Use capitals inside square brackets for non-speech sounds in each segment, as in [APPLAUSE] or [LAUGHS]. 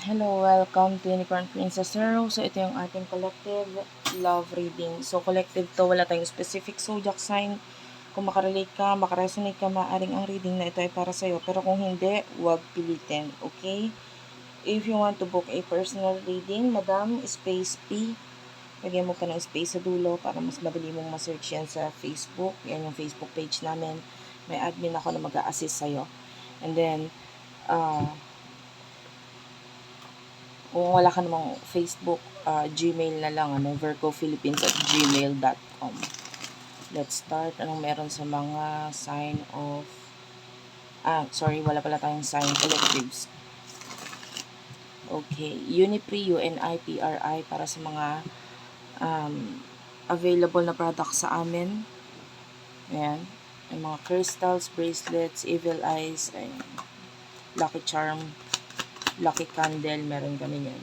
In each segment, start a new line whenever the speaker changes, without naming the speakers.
Hello, welcome to Unicorn Princess Tarot. So, ito yung ating collective love reading. So, collective to, wala tayong specific zodiac sign. Kung makarelate ka, makaresonate ka, maaring ang reading na ito ay para sa'yo. Pero kung hindi, huwag pilitin, okay? If you want to book a personal reading, Madam, space P, lagyan mo pa ng space sa dulo para mas madali mong ma-search yan sa Facebook. Yan yung Facebook page namin. May admin ako na mag-a-assist sa'yo. And then, uh, kung wala ka namang Facebook, uh, Gmail na lang, ano, virgophilippines at gmail.com. Let's start. Anong meron sa mga sign of... Ah, sorry, wala pala tayong sign collectives. Okay. Unipri, UNIPRI para sa mga um, available na products sa amin. Ayan. Yung mga crystals, bracelets, evil eyes, ayan. lucky charm, lucky candle, meron kami yan.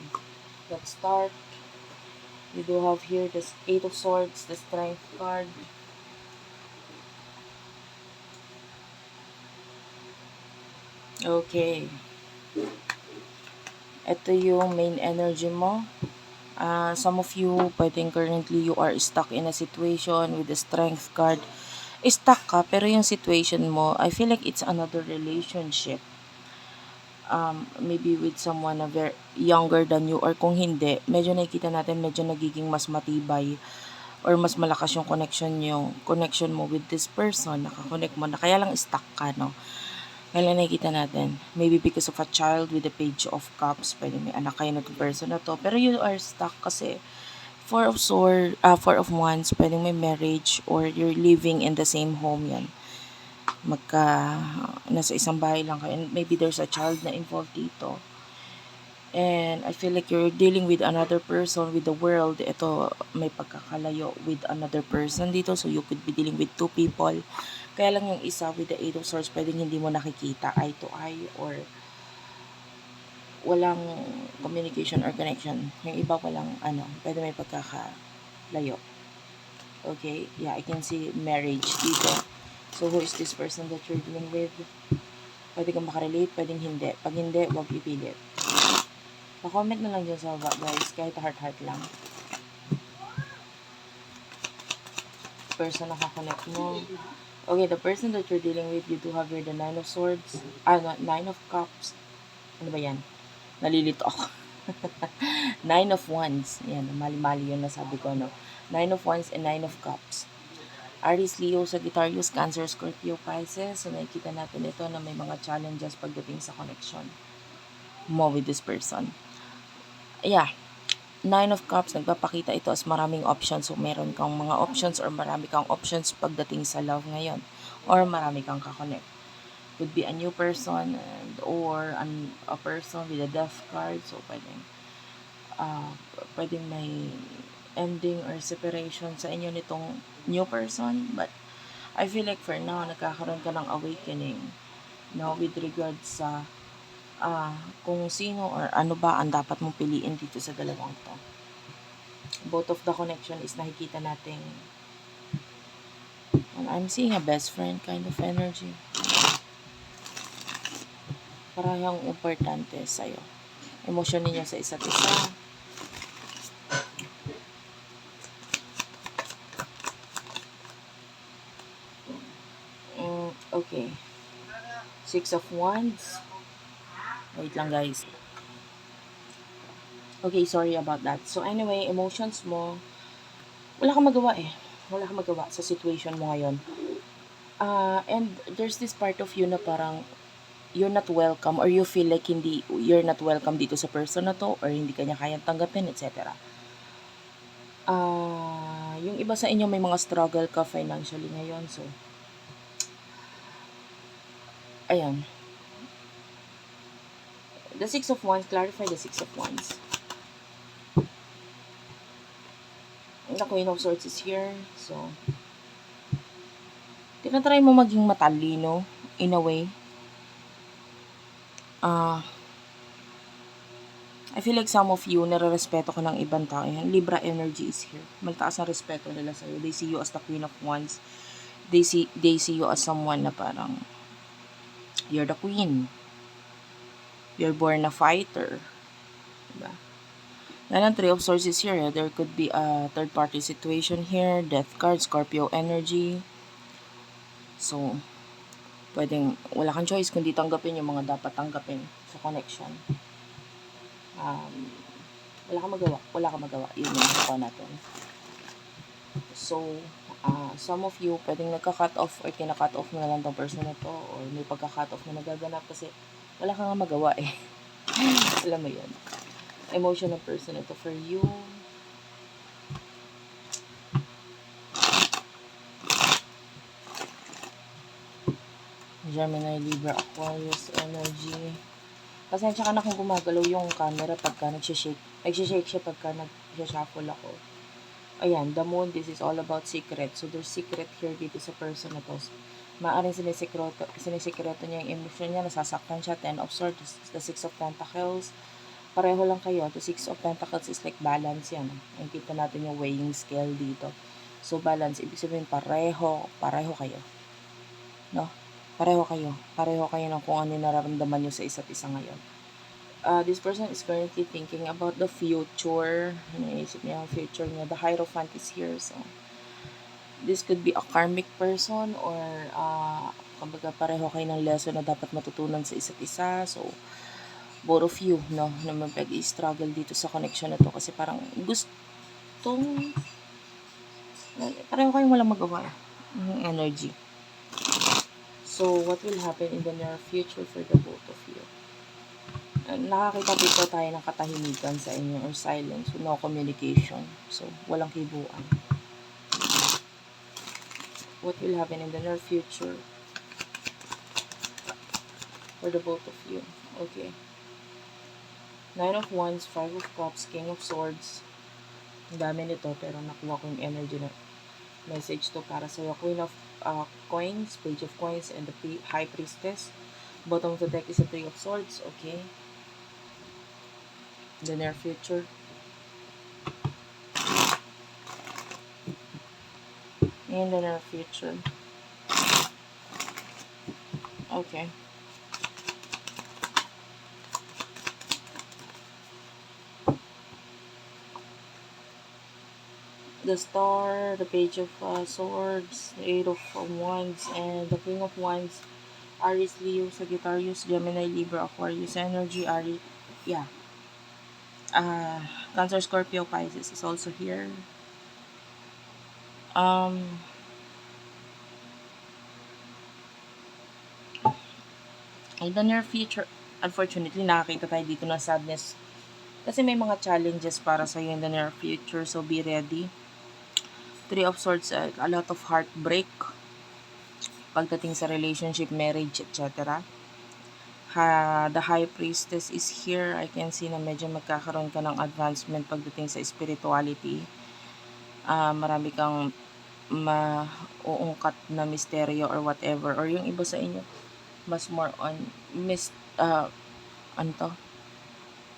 Let's start. We do have here the Eight of Swords, the Strength card. Okay. Ito yung main energy mo. Uh, some of you, pwedeng currently you are stuck in a situation with the Strength card. Stuck ka, pero yung situation mo, I feel like it's another relationship um, maybe with someone na very younger than you or kung hindi, medyo nakikita natin medyo nagiging mas matibay or mas malakas yung connection yung connection mo with this person, nakakonect mo na kaya lang stuck ka, no? Kaya lang nakikita natin, maybe because of a child with the page of cups, pwede may anak kayo na person na to, pero you are stuck kasi four of sword, uh, four of wands, pwedeng may marriage or you're living in the same home yan magka nasa isang bahay lang kayo. And maybe there's a child na involved dito. And I feel like you're dealing with another person with the world. Ito may pagkakalayo with another person dito. So you could be dealing with two people. Kaya lang yung isa with the eight of swords pwedeng hindi mo nakikita eye to eye or walang communication or connection. Yung iba walang ano pwede may pagkakalayo. Okay? Yeah I can see marriage dito So, who is this person that you're dealing with? Pwede kang makarelate, pwedeng hindi. Pag hindi, huwag ipilit. Pa-comment na lang dyan sa baba, guys. Kahit heart-heart lang. Person na kakonect mo. Okay, the person that you're dealing with, you do have here the Nine of Swords. Ah, no, Nine of Cups. Ano ba yan? Nalilito ako. [LAUGHS] nine of Wands. Yan, mali-mali yun nasabi ko, no? Nine of Wands and Nine of Cups. Aries, Leo, Sagittarius, Cancer, Scorpio, Pisces. So, nakikita natin ito na may mga challenges pagdating sa connection mo with this person. Yeah. Nine of Cups, nagpapakita ito as maraming options. So, meron kang mga options or marami kang options pagdating sa love ngayon. Or marami kang kakonect. Could be a new person and, or an, a person with a death card. So, pwedeng, uh, pwedeng may ending or separation sa inyo nitong new person. But I feel like for now, nagkakaroon ka ng awakening no, with regards sa uh, kung sino or ano ba ang dapat mong piliin dito sa dalawang to. Both of the connection is nakikita nating well, I'm seeing a best friend kind of energy. Parang importante sa'yo. Emosyon ninyo sa isa't isa Okay. Six of Wands. Wait lang guys. Okay, sorry about that. So anyway, emotions mo, wala kang magawa eh. Wala kang magawa sa situation mo ngayon. Uh, and there's this part of you na parang you're not welcome or you feel like hindi you're not welcome dito sa person na to or hindi kanya kayang tanggapin, etc. Ah, uh, yung iba sa inyo may mga struggle ka financially ngayon, so Ayan. The Six of Wands, clarify the Six of Wands. The Queen of Swords is here. So, tinatry mo maging matalino in a way. Ah, uh, I feel like some of you, nare-respeto ko ng ibang tao. Yan. Libra energy is here. Maltaas ang respeto nila sa'yo. They see you as the Queen of Wands. They see, they see you as someone na parang You're the queen. You're born a fighter. Diba? Yan ang Three of Swords is here. eh. There could be a third party situation here. Death card, Scorpio energy. So, pwedeng wala kang choice kundi tanggapin yung mga dapat tanggapin sa connection. Um, wala kang magawa. Wala kang magawa. Yun yung nakuha natin. So, ah, some of you, pwedeng nagka-cut off or kina-cut off na lang tong person na to or may pagka-cut off na nagaganap kasi wala kang nga magawa eh. [LAUGHS] Alam mo yun. Emotional person ito for you. Gemini, Libra, Aquarius, energy. Pasensya ka na kung gumagalaw yung camera pagka nagsishake. Nagsishake siya pagka nagsishuffle ako. Ayan, the moon, this is all about secret. So, there's secret here dito sa person na to. Maaring sinisikreto, sinisikreto niya yung emotion niya, nasasaktan siya, 10 of swords, the 6 of pentacles. Pareho lang kayo. The 6 of pentacles is like balance yan. Nakikita natin yung weighing scale dito. So, balance, ibig sabihin pareho, pareho kayo. No? Pareho kayo. Pareho kayo ng kung ano nararamdaman nyo sa isa't isa ngayon. Uh, this person is currently thinking about the future. Iniisip niya ang future niya. The Hierophant is here. So, this could be a karmic person or uh, kumbaga pareho kayo ng lesson na dapat matutunan sa isa't isa. So, both of you, no, na mag-struggle dito sa connection na to kasi parang gustong pareho kayong walang magawa energy. So, what will happen in the near future for the both of you? Nakakita dito tayo ng katahimikan sa inyo or silence, no communication. So, walang kibuan. What will happen in the near future for the both of you? Okay. Nine of Wands, Five of Cups, King of Swords. Ang dami nito, pero nakuha ko yung energy na message to para sa'yo. Queen of uh, Coins, Page of Coins, and the High Priestess. Bottom of the deck is a Three of Swords, okay? The near future. In the near future. Okay. the star, the page of uh, swords, the eight of wands, and the king of wands. Aries, Leo, Sagittarius, Gemini, Libra, Aquarius, Energy, Aries, yeah. Uh, Cancer, Scorpio, Pisces is also here. Um, in the near future, unfortunately, nakakita tayo dito ng sadness kasi may mga challenges para sa in the near future, so be ready. Three of Swords, uh, a lot of heartbreak pagdating sa relationship, marriage, etc. Ha, the High Priestess is here. I can see na medyo magkakaroon ka ng advancement pagdating sa spirituality. Uh, marami kang mauungkat na misteryo or whatever. Or yung iba sa inyo, mas more on, mis, uh, ano to?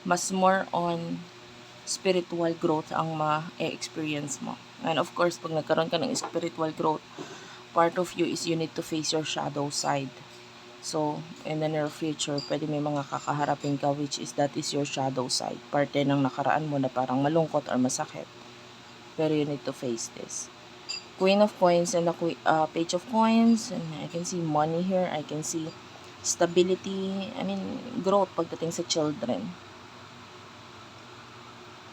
Mas more on spiritual growth ang ma-experience mo. And of course, pag nagkaroon ka ng spiritual growth, part of you is you need to face your shadow side. So, in the near future, pwede may mga kakaharapin ka which is that is your shadow side. Parte ng nakaraan mo na parang malungkot or masakit. Pero you need to face this. Queen of Coins and the uh, Page of Coins. And I can see money here. I can see stability. I mean, growth pagdating sa children.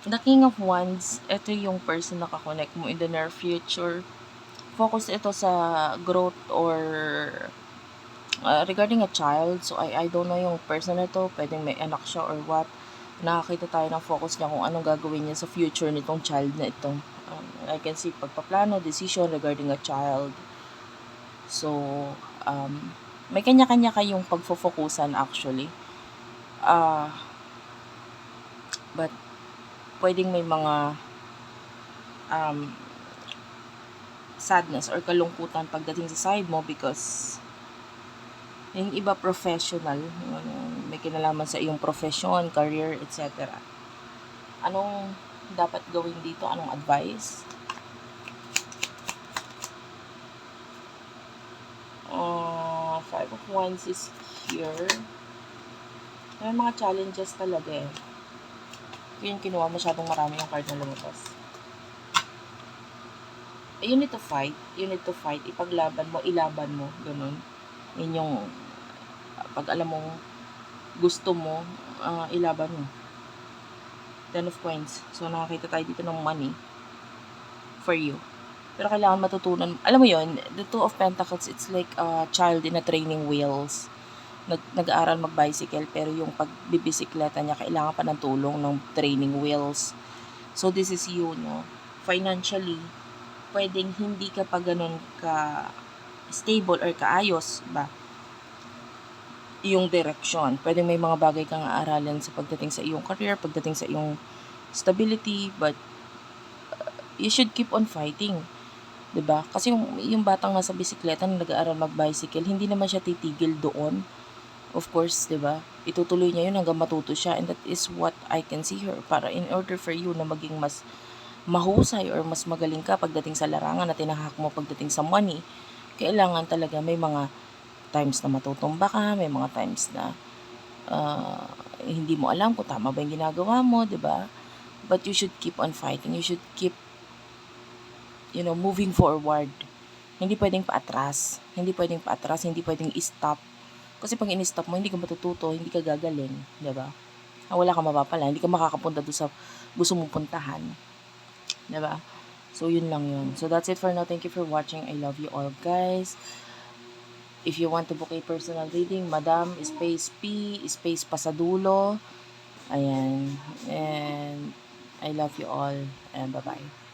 The King of Wands, ito yung person na kakonect mo in the near future. Focus ito sa growth or uh, regarding a child. So, I, I don't know yung person na to. Pwedeng may anak siya or what. Nakakita tayo ng focus niya kung anong gagawin niya sa future nitong child na ito. Um, I can see pagpaplano, decision regarding a child. So, um, may kanya-kanya kayong pagfo-focusan actually. Uh, but, pwedeng may mga um, sadness or kalungkutan pagdating sa side mo because yung iba professional, may kinalaman sa iyong profession, career, etc. Anong dapat gawin dito? Anong advice? Uh, five of Wands is here. May mga challenges talaga eh Yun kinuha, masyadong marami yung card na lumabas. You need to fight. You need to fight. Ipaglaban mo, ilaban mo. Ganun. Yun yung, pag alam mong gusto mo, uh, ilaban mo. Ten of coins. So, nakakita tayo dito ng money for you. Pero kailangan matutunan. Alam mo yon the two of pentacles, it's like a child in a training wheels. Nag, nag-aaral mag-bicycle, pero yung pagbibisikleta niya, kailangan pa ng tulong ng training wheels. So, this is you, no? Financially, pwedeng hindi ka pa ganun ka stable or kaayos ba yung direction. Pwede may mga bagay kang aaralan sa pagdating sa iyong career, pagdating sa iyong stability, but uh, you should keep on fighting. 'Di ba? Kasi yung, yung batang nasa bisikleta na nag-aaral mag-bicycle, hindi naman siya titigil doon. Of course, 'di ba? Itutuloy niya 'yun hanggang matuto siya and that is what I can see here para in order for you na maging mas mahusay or mas magaling ka pagdating sa larangan na tinahak mo pagdating sa money, kailangan talaga may mga times na matutumba ka, may mga times na uh, hindi mo alam kung tama ba yung ginagawa mo, 'di ba? But you should keep on fighting. You should keep you know, moving forward. Hindi pwedeng paatras. Hindi pwedeng paatras, hindi pwedeng i-stop. Kasi pag in-stop mo, hindi ka matututo, hindi ka gagaling, 'di ba? Ah, Wala ka mapapala, hindi ka makakapunta doon sa gusto mong puntahan. 'Di ba? So, yun lang yun. So, that's it for now. Thank you for watching. I love you all, guys. If you want to book a personal reading, Madam, space P, space Pasadulo. Ayan. And I love you all. And bye-bye.